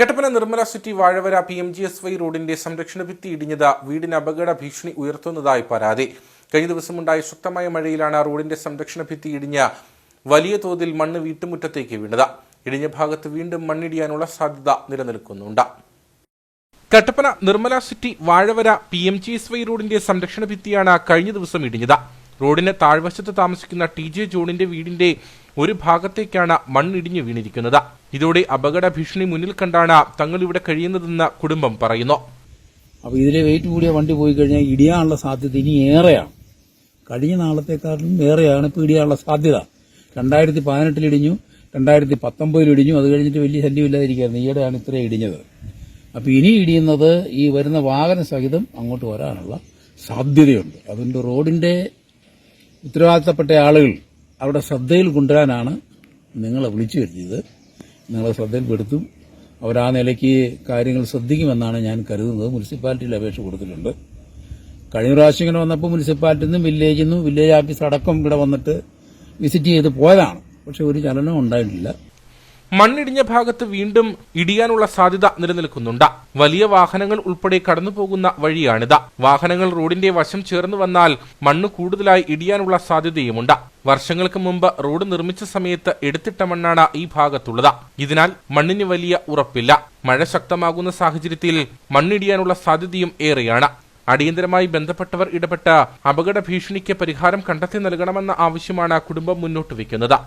Kattappana Nirmala city Vazhavara P M G S Y റോഡിന്റെ സംരക്ഷണ ഭിത്തി ഇടിഞ്ഞത് വീടിന് അപകട ഭീഷണി ഉയർത്തുന്നതായി പരാതി. കഴിഞ്ഞ ദിവസമുണ്ടായ ശക്തമായ മഴയിലാണ് റോഡിന്റെ സംരക്ഷണ ഭിത്തി ഇടിഞ്ഞ വലിയ തോതിൽ മണ്ണ് വീട്ടുമുറ്റത്തേക്ക് വീണത്. ഇടിഞ്ഞ ഭാഗത്ത് വീണ്ടും മണ്ണിടിയാനുള്ള സാധ്യത നിലനിൽക്കുന്നുണ്ട്. Kattappana Nirmala city Vazhavara P M G S Y റോഡിന്റെ സംരക്ഷണ ഭിത്തിയാണ് കഴിഞ്ഞ ദിവസം ഇടിഞ്ഞത്. റോഡിന് താഴ്വശത്ത് താമസിക്കുന്ന ടി ജെ ജോണിന്റെ വീടിന്റെ ഒരു ഭാഗത്തേക്കാണ് മണ്ണിടിഞ്ഞു വീണിരിക്കുന്നത്. ഇതോടെ അപകട ഭീഷണി മുന്നിൽ കണ്ടാണ് തങ്ങൾ ഇവിടെ കഴിയുന്നതെന്ന് കുടുംബം പറയുന്നു. അപ്പോൾ ഇതിലെ വെയിറ്റ് കൂടിയ വണ്ടി പോയി കഴിഞ്ഞാൽ ഇടിയാനുള്ള സാധ്യത ഇനി ഏറെയാണ്. കഴിഞ്ഞ നാളത്തെക്കാളും ഏറെയാണ് ഇപ്പോൾ ഇടിയാനുള്ള സാധ്യത. രണ്ടായിരത്തി പതിനെട്ടിൽ ഇടിഞ്ഞു രണ്ടായിരത്തി പത്തൊമ്പതിൽ ഇടിഞ്ഞു. അത് കഴിഞ്ഞിട്ട് വലിയ ശല്യമില്ലാതിരിക്കുകയായിരുന്നു ഈയിടെയാണ് ഇത്രയും ഇടിഞ്ഞത്. അപ്പോൾ ഇനി ഇടിയുന്നത് ഈ വരുന്ന വാഹന സഹിതം അങ്ങോട്ട് വരാനുള്ള സാധ്യതയുണ്ട്. അതുകൊണ്ട് റോഡിന്റെ ഉത്തരവാദിത്തപ്പെട്ട ആളുകൾ അവരുടെ ശ്രദ്ധയിൽ കൊണ്ടുവരാനാണ് നിങ്ങളെ വിളിച്ചു വരുത്തിയത്. നിങ്ങളെ ശ്രദ്ധയിൽപ്പെടുത്തും അവർ ആ നിലയ്ക്ക് കാര്യങ്ങൾ ശ്രദ്ധിക്കുമെന്നാണ് ഞാൻ കരുതുന്നത്. മുനിസിപ്പാലിറ്റിയിൽ അപേക്ഷ കൊടുത്തിട്ടുണ്ട്. കഴിഞ്ഞ പ്രാവശ്യം ഇങ്ങനെ വന്നപ്പോൾ മുനിസിപ്പാലിറ്റിയിൽ നിന്നും വില്ലേജിൽ നിന്നും വില്ലേജ് ഓഫീസ് അടക്കം ഇവിടെ വന്നിട്ട് വിസിറ്റ് ചെയ്ത് പോയതാണ്. പക്ഷെ ഒരു ചലനവും ഉണ്ടായിട്ടില്ല. മണ്ണിടിഞ്ഞ ഭാഗത്ത് വീണ്ടും ഇടിയാനുള്ള സാധ്യത നിലനിൽക്കുന്നുണ്ട്. വലിയ വാഹനങ്ങൾ ഉൾപ്പെടെ കടന്നുപോകുന്ന വഴിയാണിത്. വാഹനങ്ങൾ റോഡിന്റെ വശം ചേർന്ന് വന്നാൽ മണ്ണ് കൂടുതലായി ഇടിയാനുള്ള സാധ്യതയുമുണ്ട്. വർഷങ്ങൾക്ക് മുമ്പ് റോഡ് നിർമ്മിച്ച സമയത്ത് എടുത്തിട്ട മണ്ണാണ് ഈ ഭാഗത്തുള്ളത്. ഇതിനാൽ മണ്ണിന് വലിയ ഉറപ്പില്ല. മഴ ശക്തമാകുന്ന സാഹചര്യത്തിൽ മണ്ണിടിയാനുള്ള സാധ്യതയും ഏറെയാണ്. അടിയന്തരമായി ബന്ധപ്പെട്ടവർ ഇടപെട്ട് അപകട ഭീഷണിക്ക് പരിഹാരം കണ്ടെത്തി നൽകണമെന്ന ആവശ്യമാണ് കുടുംബം മുന്നോട്ട് വയ്ക്കുന്നത്.